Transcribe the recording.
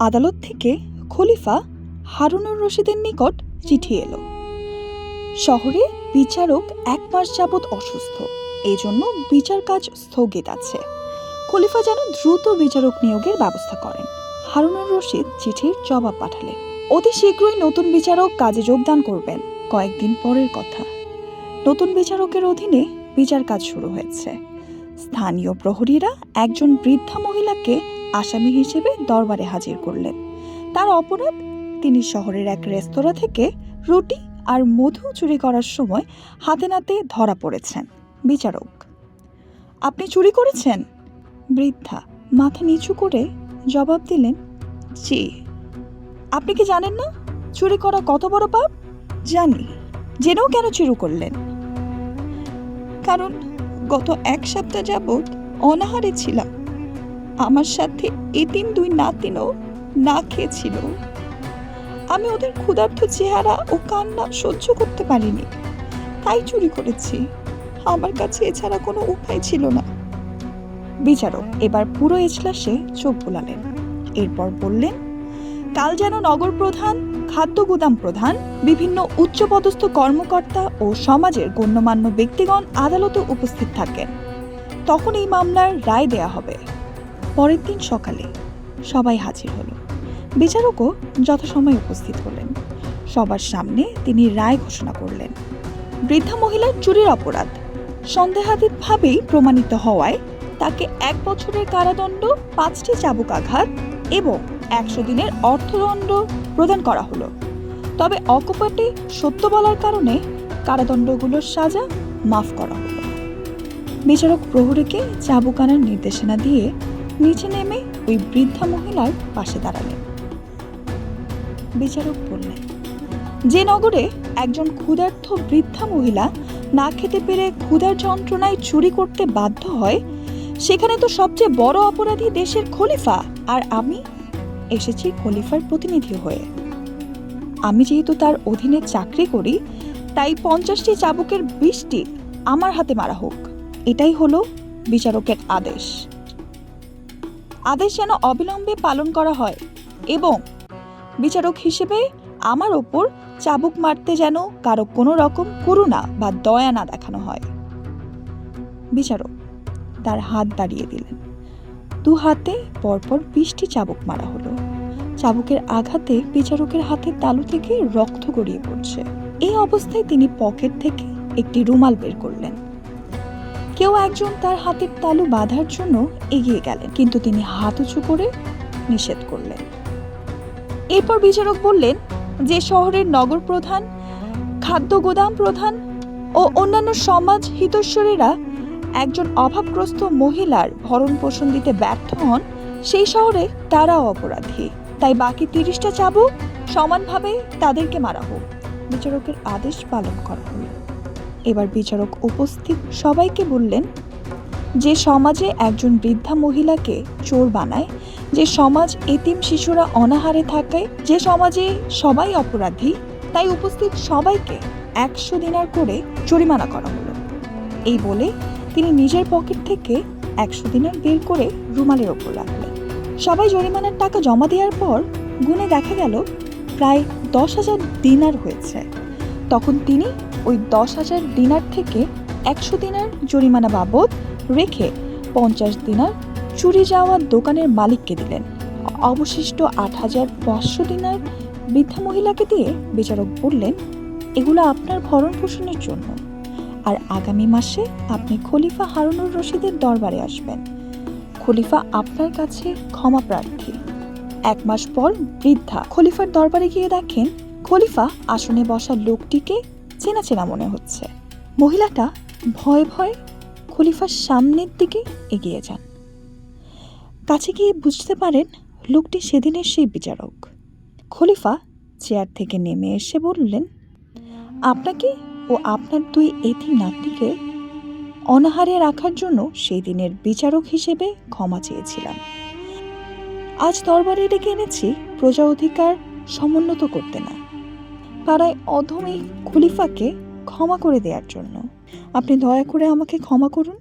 আদালত থেকে খলিফা হারুনুর রশিদের নিকট চিঠি এলো। শহরে বিচারক এক মাস যাবৎ অসুস্থ। এই জন্য বিচার কাজ স্থগিত আছে। খলিফা যেন দ্রুত বিচারক নিয়োগের ব্যবস্থা করেন। হারুনুর রশিদ চিঠির জবাব পাঠালেন। অতি শীঘ্রই নতুন বিচারক কাজে যোগদান করবেন। কয়েকদিন পরের কথা। নতুন বিচারকের অধীনে বিচার কাজ শুরু হয়েছে। স্থানীয় প্রহরীরা একজন বৃদ্ধা মহিলাকে আসামি হিসেবে দরবারে হাজির করলেন। তার অপরাধ, তিনি শহরের এক রেস্তোরাঁ থেকে রুটি আর মধু চুরি করার সময় হাতে নাতে ধরা পড়েছেন। বিচারক, আপনি চুরি করেছেন? বৃদ্ধা মাথা নিচু করে জবাব দিলেন, জি। আপনি কি জানেন না চুরি করা কত বড় পাপ? জানি। জেনেও কেন চুরি করলেন? কারণ গত এক সপ্তাহ যাবৎ অনাহারে ছিলাম। আমার সাথে এতিম দুই নাতিনও না খেয়েছিল। আমি ওদের ক্ষুধার্ত চেহারা ও কান্না সহ্য করতে পারিনি। তাই চুরি করেছি। আমার কাছে এছাড়া কোনো উপায় ছিল না। বিচারক এবার পুরো এজলাসে চোখ বোলালেন। এরপর বললেন, কাল যেন নগর প্রধান, খাদ্য গুদাম প্রধান, বিভিন্ন উচ্চপদস্থ কর্মকর্তা ও সমাজের গণ্যমান্য ব্যক্তিগণ আদালতে উপস্থিত থাকেন। তখন এই মামলার রায় দেয়া হবে। পরের দিন সকালে সবাই হাজির হলো। বিচারকও যথাসময়ে উপস্থিত হলেন। সবার সামনে তিনি রায় ঘোষণা করলেন। বৃদ্ধা মহিলার চুরির অপরাধ সন্দেহাতীতভাবেই প্রমাণিত হওয়ায় তাকে এক বছরের কারাদণ্ড, পাঁচটি চাবুক আঘাত এবং একশো দিনের অর্থদণ্ড প্রদান করা হলো। তবে অকপটে সত্য বলার কারণে কারাদণ্ডগুলোর সাজা মাফ করা হলো। বিচারক প্রহরীকে চাবুক আনার নির্দেশনা দিয়ে নিচে নেমে ওই বৃদ্ধা মহিলার পাশে দাঁড়ালেন বিচারক বললেন, যে নগরে একজন ক্ষুধার্থ বৃদ্ধা মহিলা না খেতে পেরে ক্ষুধার যন্ত্রণায় চুরি করতে বাধ্য হয়, সেখানে তো সবচেয়ে বড় অপরাধী দেশের খলিফা। আর আমি এসেছি খলিফার প্রতিনিধি হয়ে। আমি যেহেতু তার অধীনে চাকরি করি, তাই পঞ্চাশটি চাবুকের বিশটি আমার হাতে মারা হোক। এটাই হলো বিচারকের আদেশ। আদেশ যেন অবিলম্বে পালন করা হয় এবং বিচারক হিসেবে আমার ওপর চাবুক মারতে যেন কারও কোনো রকম করুণা বা দয়া না দেখানো হয়। বিচারক তার হাত বাড়িয়ে দিলেন। দু হাতে পরপর বিশটি চাবুক মারা হলো। চাবুকের আঘাতে বিচারকের হাতের তালু থেকে রক্ত গড়িয়ে পড়ছে। এই অবস্থায় তিনি পকেট থেকে একটি রুমাল বের করলেন। কেউ একজন তার হাতের তালু বাঁধার জন্য এগিয়ে গেলেন, কিন্তু তিনি হাত উঁচু করে নিষেধ করলেন। এরপর বিচারক বললেন যে শহরের নগর প্রধান, খাদ্য গোদাম প্রধান ও অন্যান্য সমাজ হিতৈষীরা একজন অভাবগ্রস্ত মহিলার ভরণ পোষণ দিতে ব্যর্থ হন, সেই শহরে তারাও অপরাধী। তাই বাকি তিরিশটা চাবুক সমানভাবে তাদেরকে মারা হোক। বিচারকের আদেশ পালন করা হলো। এবার বিচারক উপস্থিত সবাইকে বললেন, যে সমাজে একজন বৃদ্ধা মহিলাকে চোর বানায়, যে সমাজ এতিম শিশুরা অনাহারে থাকে যে সমাজে সবাই অপরাধী, তাই উপস্থিত সবাইকে একশো দিনার করে জরিমানা করা হলো। এই বলে তিনি নিজের পকেট থেকে একশো দিনার বের করে রুমালের ওপর রাখলেন। সবাই জরিমানার টাকা জমা দেওয়ার পর গুনে দেখা গেল, প্রায় দশ হাজার দিনার হয়েছে। তখন তিনি ওই দশ হাজার দিনার থেকে একশো দিনার জরিমানা বাবদ রেখে পঞ্চাশ দিনার চুরি যাওয়া দোকানের মালিককে দিলেন। অবশিষ্ট আট হাজার পাঁচশো দিনার বৃদ্ধা মহিলাকে দিয়ে বিচারক বললেন, এগুলো আপনার ভরণ পোষণের জন্য। আর আগামী মাসে আপনি খলিফা হারুনুর রশিদের দরবারে আসবেন। খলিফা আপনার কাছে ক্ষমা প্রার্থী। এক মাস পর বৃদ্ধা খলিফার দরবারে গিয়ে দেখেন, খলিফা আসনে বসা লোকটিকে চেনা চেনা মনে হচ্ছে। মহিলাটা ভয়ে ভয়ে খলিফার সামনের দিকে এগিয়ে যান। কাছে গিয়ে বুঝতে পারেন লোকটি সেদিনের সেই বিচারক। খলিফা চেয়ার থেকে নেমে এসে বললেন, আপনাকে ও আপনার দুই এতিম নাতনিকে অনাহারে রাখার জন্য সেই দিনের বিচারক হিসেবে ক্ষমা চেয়েছিলাম। আজ দরবারে ডেকে এনেছি, প্রজা অধিকার সমুন্নত করতে না। পাড়ায় অধম এই খলিফাকে ক্ষমা করে দেওয়ার জন্য। আপনি দয়া করে আমাকে ক্ষমা করুন।